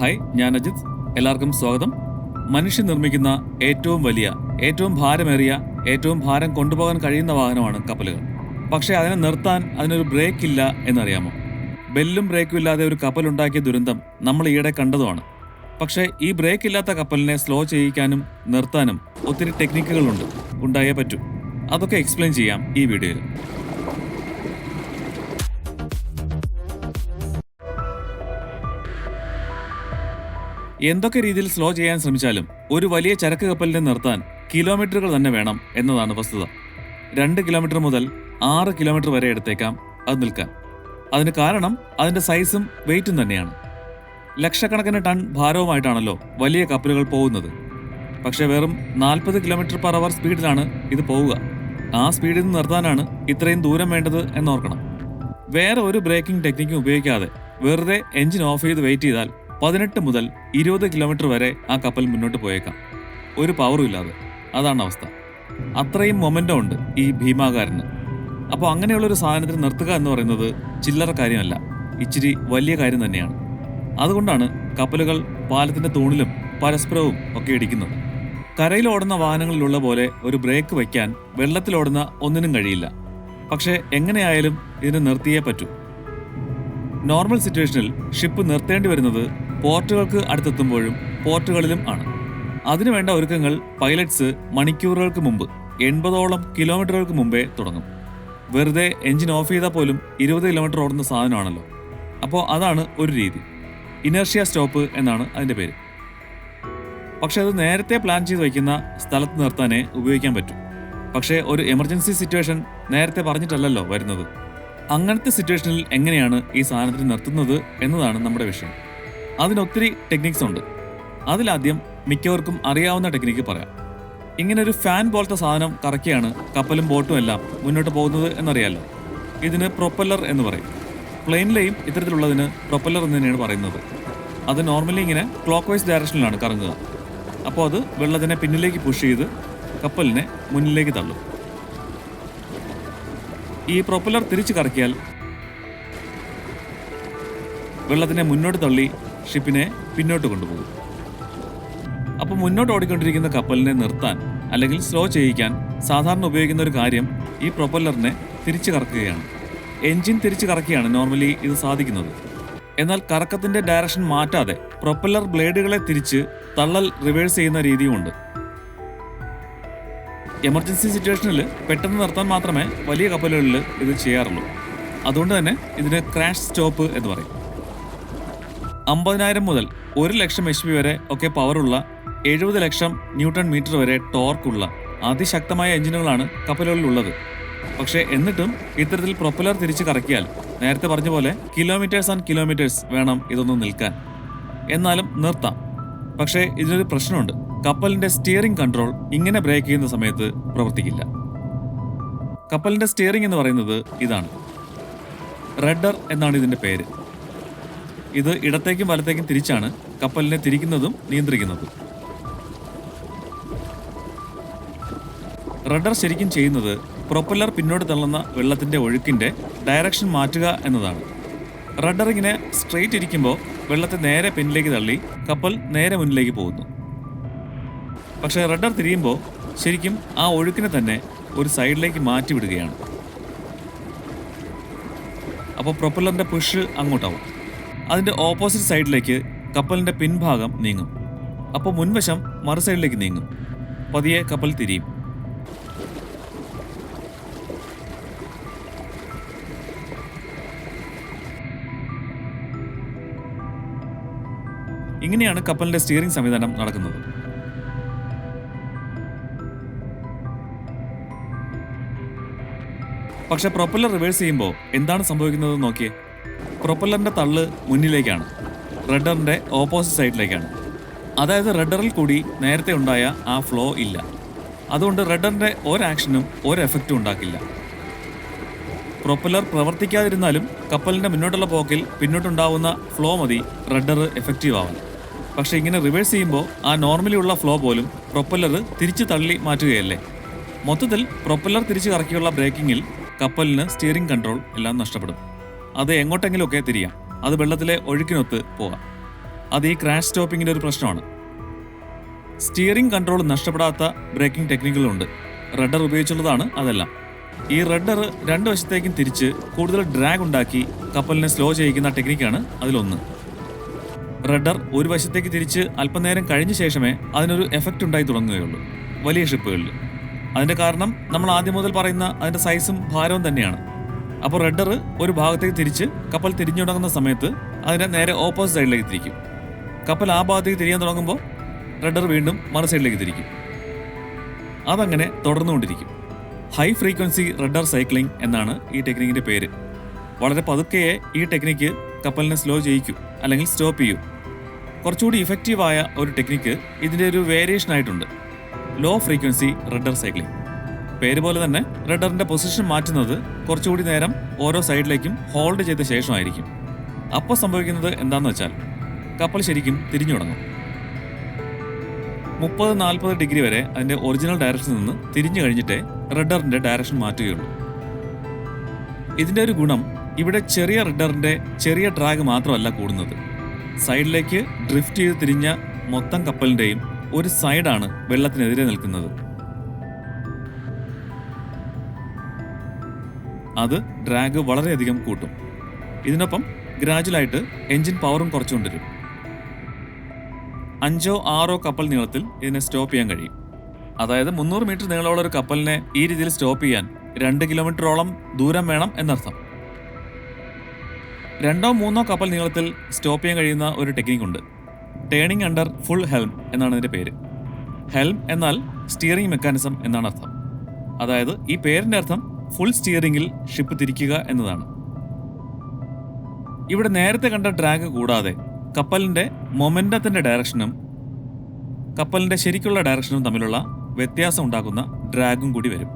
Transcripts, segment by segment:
Hi ഞാൻ അജിത്. എല്ലാവർക്കും സ്വാഗതം. മനുഷ്യൻ നിർമ്മിക്കുന്ന ഏറ്റവും വലിയ ഏറ്റവും ഭാരമേറിയ ഏറ്റവും ഭാരം കൊണ്ടുപോകാൻ കഴിയുന്ന വാഹനമാണ് കപ്പലുകൾ. പക്ഷേ അതിനെ നിർത്താൻ അതിനൊരു ബ്രേക്ക് ഇല്ല എന്നറിയാമോ? ബെല്ലും ബ്രേക്കും ഇല്ലാതെ ഒരു കപ്പൽ ഉണ്ടാക്കിയ ദുരന്തം നമ്മൾ ഈയിടെ കണ്ടതുമാണ്. പക്ഷേ ഈ ബ്രേക്ക് ഇല്ലാത്ത കപ്പലിനെ സ്ലോ ചെയ്യിക്കാനും നിർത്താനും ഒത്തിരി ടെക്നിക്കുകളുണ്ട് ഉണ്ടായേ പറ്റൂ. അതൊക്കെ എക്സ്പ്ലെയിൻ ചെയ്യാം ഈ വീഡിയോയിൽ എന്തൊക്കെ രീതിയിൽ സ്ലോ ചെയ്യാൻ ശ്രമിച്ചാലും ഒരു വലിയ ചരക്ക് കപ്പലിനെ നിർത്താൻ കിലോമീറ്ററുകൾ തന്നെ വേണം എന്നതാണ് വസ്തുത. രണ്ട് കിലോമീറ്റർ മുതൽ ആറ് കിലോമീറ്റർ വരെ എടുത്തേക്കാം അത് നിൽക്കാൻ അതിന് കാരണം അതിന്റെ സൈസും വെയിറ്റും തന്നെയാണ്. ലക്ഷക്കണക്കിന് ടൺ ഭാരവുമായിട്ടാണല്ലോ വലിയ കപ്പലുകൾ പോകുന്നത്. പക്ഷേ വെറും നാൽപ്പത് കിലോമീറ്റർ പെർ അവർ സ്പീഡിലാണ് ഇത് പോവുക. ആ സ്പീഡിൽ നിന്ന് നിർത്താനാണ് ഇത്രയും ദൂരം വേണ്ടത് എന്നോർക്കണം. വേറെ ഒരു ബ്രേക്കിംഗ് ടെക്നിക്കും ഉപയോഗിക്കാതെ വെറുതെ എഞ്ചിൻ ഓഫ് ചെയ്ത് വെയിറ്റ് ചെയ്താൽ പതിനെട്ട് മുതൽ ഇരുപത് കിലോമീറ്റർ വരെ ആ കപ്പൽ മുന്നോട്ട് പോയേക്കാം. ഒരു പവറും ഇല്ലാതെ. അതാണ് അവസ്ഥ. അത്രയും മൊമെന്റം ഉണ്ട് ഈ ഭീമാകാരന്. അപ്പോൾ അങ്ങനെയുള്ളൊരു സാധനത്തിന് നിർത്തുക എന്ന് പറയുന്നത് ചില്ലറ കാര്യമല്ല. ഇച്ചിരി വലിയ കാര്യം തന്നെയാണ്. അതുകൊണ്ടാണ് കപ്പലുകൾ പാലത്തിന്റെ തൂണിലും പരസ്പരവും ഒക്കെ ഇടിക്കുന്നത്. കരയിലോടുന്ന വാഹനങ്ങളിലുള്ള പോലെ ഒരു ബ്രേക്ക് വയ്ക്കാൻ വെള്ളത്തിലോടുന്ന ഒന്നിനും കഴിയില്ല. പക്ഷേ എങ്ങനെയായാലും ഇതിനെ നിർത്തിയേ പറ്റൂ. നോർമൽ സിറ്റുവേഷനിൽ ഷിപ്പ് നിർത്തേണ്ടി വരുന്നത് പോർട്ടുകൾക്ക് അടുത്തെത്തുമ്പോഴും പോർട്ടുകളിലും ആണ്. അതിനുവേണ്ട ഒരുക്കങ്ങൾ പൈലറ്റ്സ് മണിക്കൂറുകൾക്ക് മുമ്പ് എൺപതോളം കിലോമീറ്ററുകൾക്ക് മുമ്പേ തുടങ്ങും. വെറുതെ എഞ്ചിൻ ഓഫ് ചെയ്താൽ പോലും ഇരുപത് കിലോമീറ്റർ ഓടുന്ന സാധനമാണല്ലോ. അപ്പോൾ അതാണ് ഒരു രീതി. ഇനർഷ്യ സ്റ്റോപ്പ് എന്നാണ് അതിന്റെ പേര്. പക്ഷേ അത് നേരത്തെ പ്ലാൻ ചെയ്ത് വയ്ക്കുന്ന സ്ഥലത്ത് നിർത്താനേ ഉപയോഗിക്കാൻ പറ്റൂ. പക്ഷേ ഒരു എമർജൻസി സിറ്റുവേഷൻ നേരത്തെ പറഞ്ഞിട്ടല്ലല്ലോ വരുന്നത്. അങ്ങനത്തെ സിറ്റുവേഷനിൽ എങ്ങനെയാണ് ഈ സാധനത്തിന് നിർത്തുന്നത് എന്നതാണ് നമ്മുടെ വിഷയം. അതിനൊത്തിരി ടെക്നിക്സ് ഉണ്ട്. അതിലാദ്യം മിക്കവർക്കും അറിയാവുന്ന ടെക്നിക്ക് പറയാം. ഇങ്ങനെ ഒരു ഫാൻ പോലത്തെ സാധനം കറക്കിയാണ് കപ്പലും ബോട്ടും എല്ലാം മുന്നോട്ട് പോകുന്നത് എന്നറിയാലോ? ഇതിന് പ്രൊപ്പല്ലർ എന്ന് പറയും. പ്ലെയിനിലെയും ഇത്തരത്തിലുള്ളതിന് പ്രൊപ്പല്ലർ എന്ന് തന്നെയാണ് പറയുന്നത്. അത് നോർമലി ഇങ്ങനെ ക്ലോക്ക് വൈസ് ഡയറക്ഷനിലാണ് കറങ്ങുക. അപ്പോൾ അത് വെള്ളത്തിനെ പിന്നിലേക്ക് പുഷ് ചെയ്ത് കപ്പലിനെ മുന്നിലേക്ക് തള്ളും. ഈ പ്രൊപ്പല്ലർ തിരിച്ചു കറക്കിയാൽ വെള്ളത്തിനെ മുന്നോട്ട് തള്ളി ഷിപ്പിനെ പിന്നോട്ട് കൊണ്ടുപോകും. അപ്പോൾ മുന്നോട്ട് ഓടിക്കൊണ്ടിരിക്കുന്ന കപ്പലിനെ നിർത്താൻ അല്ലെങ്കിൽ സ്ലോ ചെയ്യിക്കാൻ സാധാരണ ഉപയോഗിക്കുന്ന ഒരു കാര്യം ഈ പ്രൊപ്പല്ലറിനെ തിരിച്ചു കറക്കുകയാണ്. എൻജിൻ തിരിച്ചു കറക്കിയാണ് നോർമലി ഇത് സാധിക്കുന്നത്. എന്നാൽ കറക്കത്തിന്റെ ഡയറക്ഷൻ മാറ്റാതെ പ്രൊപ്പല്ലർ ബ്ലേഡുകളെ തിരിച്ച് തള്ളൽ റിവേഴ്സ് ചെയ്യുന്ന രീതിയുമുണ്ട്. എമർജൻസി സിറ്റുവേഷനിൽ പെട്ടെന്ന് നിർത്താൻ മാത്രമേ വലിയ കപ്പലുകളിൽ ഇത് ചെയ്യാറുള്ളൂ. അതുകൊണ്ട് തന്നെ ഇതിന് ക്രാഷ് സ്റ്റോപ്പ് എന്ന് പറയും. അമ്പതിനായിരം മുതൽ ഒരു ലക്ഷം എച്ച് പി വരെ ഒക്കെ പവറുള്ള എഴുപത് ലക്ഷം ന്യൂട്ടൺ മീറ്റർ വരെ ടോർക്കുള്ള അതിശക്തമായ എഞ്ചിനുകളാണ് കപ്പലുകളിലുള്ളത്. പക്ഷേ എന്നിട്ടും ഇത്തരത്തിൽ പ്രൊപ്പലർ തിരിച്ച് കറക്കിയാൽ നേരത്തെ പറഞ്ഞ പോലെ കിലോമീറ്റേഴ്സ് ആൻഡ് കിലോമീറ്റേഴ്സ് വേണം ഇതൊന്ന് നിൽക്കാൻ. എന്നാലും നിർത്താം. പക്ഷേ ഇതിനൊരു പ്രശ്നമുണ്ട്. കപ്പലിന്റെ സ്റ്റിയറിംഗ് കൺട്രോൾ ഇങ്ങനെ ബ്രേക്ക് ചെയ്യുന്ന സമയത്ത് പ്രവർത്തിക്കില്ല. കപ്പലിന്റെ സ്റ്റിയറിംഗ് എന്ന് പറയുന്നത് ഇതാണ്. റെഡർ എന്നാണ് ഇതിന്റെ പേര്. ഇത് ഇടത്തേക്കും വലത്തേക്കും തിരിച്ചാണ് കപ്പലിനെ തിരിക്കുന്നതും നിയന്ത്രിക്കുന്നതും. റഡർ ശരിക്കും ചെയ്യുന്നത് പ്രൊപ്പല്ലർ പിന്നോട്ട് തള്ളുന്ന വെള്ളത്തിന്റെ ഒഴുക്കിന്റെ ഡയറക്ഷൻ മാറ്റുക എന്നതാണ്. റഡർ ഇങ്ങനെ സ്ട്രെയിറ്റ് ഇരിക്കുമ്പോൾ വെള്ളത്തെ നേരെ പിന്നിലേക്ക് തള്ളി കപ്പൽ നേരെ മുന്നിലേക്ക് പോകുന്നു. പക്ഷേ റഡർ തിരിയുമ്പോൾ ശരിക്കും ആ ഒഴുക്കിനെ തന്നെ ഒരു സൈഡിലേക്ക് മാറ്റി വിടുകയാണ് അപ്പോൾ പ്രൊപ്പല്ലറിന്റെ പുഷ് അങ്ങോട്ടാവും. അതിന്റെ ഓപ്പോസിറ്റ് സൈഡിലേക്ക് കപ്പലിന്റെ പിൻഭാഗം നീങ്ങും. അപ്പോൾ മുൻവശം മറു സൈഡിലേക്ക് നീങ്ങും. പതിയെ കപ്പൽ തിരിയും. ഇങ്ങനെയാണ് കപ്പലിന്റെ സ്റ്റിയറിംഗ് സംവിധാനം നടക്കുന്നത്. പക്ഷെ പ്രൊപ്പല്ലർ റിവേഴ്സ് ചെയ്യുമ്പോൾ എന്താണ് സംഭവിക്കുന്നത് നോക്കിയേ. പ്രൊപ്പല്ലറിന്റെ തള്ള് മുന്നിലേക്കാണ്. റെഡറിന്റെ ഓപ്പോസിറ്റ് സൈഡിലേക്കാണ് അതായത് റെഡറിൽ കൂടി നേരത്തെ ഉണ്ടായ ആ ഫ്ലോ ഇല്ല. അതുകൊണ്ട് റഡറിന്റെ ഒരാക്ഷനും ഒരു എഫക്റ്റും ഉണ്ടാക്കില്ല. പ്രൊപ്പല്ലർ പ്രവർത്തിക്കാതിരുന്നാലും കപ്പലിന്റെ മുന്നോട്ടുള്ള പോക്കിൽ പിന്നോട്ടുണ്ടാവുന്ന ഫ്ലോ മതി റെഡർ എഫക്റ്റീവ് ആവാൻ. പക്ഷെ ഇങ്ങനെ റിവേഴ്സ് ചെയ്യുമ്പോൾ ആ നോർമലി ഉള്ള ഫ്ലോ പോലും പ്രൊപ്പല്ലർ തിരിച്ചു തള്ളി മാറ്റുകയല്ലേ? മൊത്തത്തിൽ പ്രൊപ്പല്ലർ തിരിച്ചു കറക്കിയുള്ള ബ്രേക്കിങ്ങിൽ കപ്പലിന് സ്റ്റിയറിംഗ് കൺട്രോൾ എല്ലാം നഷ്ടപ്പെടും. അത് എങ്ങോട്ടെങ്കിലുമൊക്കെ തിരിയാം. അത് വെള്ളത്തിലെ ഒഴുക്കിനൊത്ത് പോകാം അത് ഈ ക്രാഷ് സ്റ്റോപ്പിങ്ങിന്റെ ഒരു പ്രശ്നമാണ്. സ്റ്റിയറിംഗ് കൺട്രോൾ നഷ്ടപ്പെടാത്ത ബ്രേക്കിംഗ് ടെക്നിക്കുകളുണ്ട് റഡർ ഉപയോഗിച്ചുള്ളതാണ് അതെല്ലാം. ഈ റഡർ രണ്ട് വശത്തേക്കും തിരിച്ച് കൂടുതൽ ഡ്രാഗ് ഉണ്ടാക്കി കപ്പലിനെ സ്ലോ ചെയ്യിക്കുന്ന ടെക്നിക്കാണ് അതിലൊന്ന്. റഡർ ഒരു വശത്തേക്ക് തിരിച്ച് അല്പനേരം കഴിഞ്ഞ ശേഷമേ അതിനൊരു എഫക്റ്റ് ഉണ്ടായി തുടങ്ങുകയുള്ളൂ. വലിയ ഷിപ്പുകളിൽ അതിന്റെ കാരണം നമ്മൾ ആദ്യം മുതൽ പറയുന്ന അതിന്റെ സൈസും ഭാരവും തന്നെയാണ്. അപ്പോൾ റെഡർ ഒരു ഭാഗത്തേക്ക് തിരിച്ച് കപ്പൽ തിരിഞ്ഞു തുടങ്ങുന്ന സമയത്ത് അതിനെ നേരെ ഓപ്പോസിറ്റ് സൈഡിലേക്ക് തിരിക്കും. കപ്പൽ ആ ഭാഗത്തേക്ക് തിരിയാൻ തുടങ്ങുമ്പോൾ റെഡർ വീണ്ടും മറു സൈഡിലേക്ക് തിരിക്കും. അതങ്ങനെ തുടർന്നുകൊണ്ടിരിക്കും. ഹൈ ഫ്രീക്വൻസി റഡർ സൈക്ലിംഗ് എന്നാണ് ഈ ടെക്നിക്കിന്റെ പേര്. വളരെ പതുക്കെയെ ഈ ടെക്നിക്ക് കപ്പലിനെ സ്ലോ ചെയ്യിക്കൂ അല്ലെങ്കിൽ സ്റ്റോപ്പ് ചെയ്യൂ. കുറച്ചുകൂടി ഇഫക്റ്റീവായ ഒരു ടെക്നിക്ക് ഇതിന്റെ ഒരു വേരിയേഷൻ ആയിട്ടുണ്ട്. ലോ ഫ്രീക്വൻസി റഡർ സൈക്ലിംഗ് പേര് പോലെ തന്നെ റഡറിന്റെ പൊസിഷൻ മാറ്റുന്നത് കുറച്ചുകൂടി നേരം ഓരോ സൈഡിലേക്കും ഹോൾഡ് ചെയ്ത ശേഷമായിരിക്കും. അപ്പോൾ സംഭവിക്കുന്നത് എന്താണെന്ന് വെച്ചാൽ കപ്പൽ ശരിക്കും തിരിഞ്ഞു തുടങ്ങും. മുപ്പത് നാൽപ്പത് ഡിഗ്രി വരെ അതിന്റെ ഒറിജിനൽ ഡയറക്ഷനിൽ നിന്ന് തിരിഞ്ഞു കഴിഞ്ഞിട്ടേ റഡറിന്റെ ഡയറക്ഷൻ മാറ്റുകയുള്ളൂ. ഇതിന്റെ ഒരു ഗുണം ഇവിടെ ചെറിയ റഡറിന്റെ ചെറിയ ഡ്രാഗ് മാത്രമല്ല കൂടുന്നത്. സൈഡിലേക്ക് ഡ്രിഫ്റ്റ് ചെയ്ത് തിരിഞ്ഞ മൊത്തം കപ്പലിന്റെയും ഒരു സൈഡാണ് വെള്ളത്തിനെതിരെ നിൽക്കുന്നത്. അത് ഡ്രാഗ് വളരെയധികം കൂട്ടും. ഇതിനൊപ്പം ഗ്രാജുവലായിട്ട് എഞ്ചിൻ പവറും കുറച്ചുകൊണ്ടിരും. അഞ്ചോ ആറോ കപ്പൽ നീളത്തിൽ ഇതിനെ സ്റ്റോപ്പ് ചെയ്യാൻ കഴിയും. അതായത് മുന്നൂറ് മീറ്റർ നീളമുള്ള ഒരു കപ്പലിനെ ഈ രീതിയിൽ സ്റ്റോപ്പ് ചെയ്യാൻ രണ്ട് കിലോമീറ്ററോളം ദൂരം വേണം എന്നർത്ഥം. രണ്ടോ മൂന്നോ കപ്പൽ നീളത്തിൽ സ്റ്റോപ്പ് ചെയ്യാൻ കഴിയുന്ന ഒരു ടെക്നിക് ഉണ്ട്. ടേണിംഗ് അണ്ടർ ഫുൾ ഹെൽം എന്നാണ് ഇതിന്റെ പേര്. ഹെൽം എന്നാൽ സ്റ്റിയറിംഗ് മെക്കാനിസം എന്നാണ് അർത്ഥം. അതായത് ഈ പേരിന്റെ അർത്ഥം ഫുൾ സ്റ്റിയറിംഗിൽ ഷിപ്പ് തിരിക്കുക എന്നതാണ്. ഇവിടെ നേരത്തെ കണ്ട ഡ്രാഗ് കൂടാതെ കപ്പലിന്റെ മൊമെന്റത്തിന്റെ ഡയറക്ഷനും കപ്പലിന്റെ ശരിക്കുള്ള ഡയറക്ഷനും തമ്മിലുള്ള വ്യത്യാസം ഉണ്ടാക്കുന്ന ഡ്രാഗും കൂടി വരും.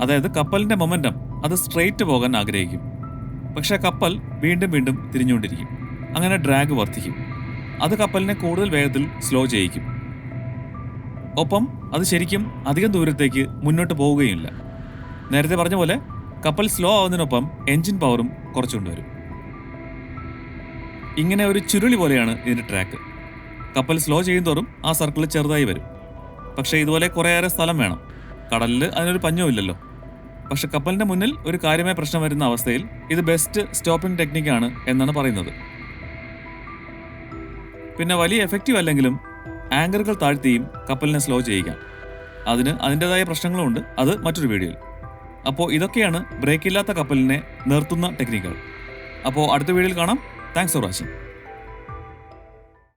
അതായത് കപ്പലിന്റെ മൊമെന്റം അത് സ്ട്രെയിറ്റ് പോകാൻ ആഗ്രഹിക്കും. പക്ഷെ കപ്പൽ വീണ്ടും വീണ്ടും തിരിഞ്ഞുകൊണ്ടിരിക്കും. അങ്ങനെ ഡ്രാഗ് വർദ്ധിക്കും. അത് കപ്പലിനെ കൂടുതൽ വേഗത്തിൽ സ്ലോ ചെയ്യിക്കും. ഒപ്പം അത് ശരിക്കും അധികം ദൂരത്തേക്ക് മുന്നോട്ട് പോവുകയില്ല നേരത്തെ പറഞ്ഞ പോലെ കപ്പൽ സ്ലോ ആവുന്നതിനൊപ്പം എഞ്ചിൻ പവറും കുറച്ചുകൊണ്ടുവരും ഇങ്ങനെ ഒരു ചുരുളി പോലെയാണ് ഇതിന്റെ ട്രാക്ക് കപ്പൽ സ്ലോ ചെയ്യുന്തോറും ആ സർക്കിൾ ചെറുതായി വരും. പക്ഷേ ഇതുപോലെ കുറേയേറെ സ്ഥലം വേണം. കടലിൽ അതിനൊരു പഞ്ഞവുമില്ലല്ലോ പക്ഷെ കപ്പലിന്റെ മുന്നിൽ ഒരു കാര്യമായ പ്രശ്നം വരുന്ന അവസ്ഥയിൽ ഇത് ബെസ്റ്റ് സ്റ്റോപ്പിംഗ് ടെക്നിക്കാണ് എന്നാണ് പറയുന്നത്. പിന്നെ വലിയ എഫക്റ്റീവ് അല്ലെങ്കിലും ആങ്കറുകൾ താഴ്ത്തിയും കപ്പലിനെ സ്ലോ ചെയ്യിക്കാം അതിന് അതിന്റെതായ പ്രശ്നങ്ങളുമുണ്ട് അത് മറ്റൊരു വീഡിയോയിൽ അപ്പോൾ ഇതൊക്കെയാണ് ബ്രേക്ക് ഇല്ലാത്ത കപ്പലിനെ നിർത്തുന്ന ടെക്നിക്കുകൾ. അപ്പോൾ അടുത്ത വീഡിയോയിൽ കാണാം. Thanks for watching.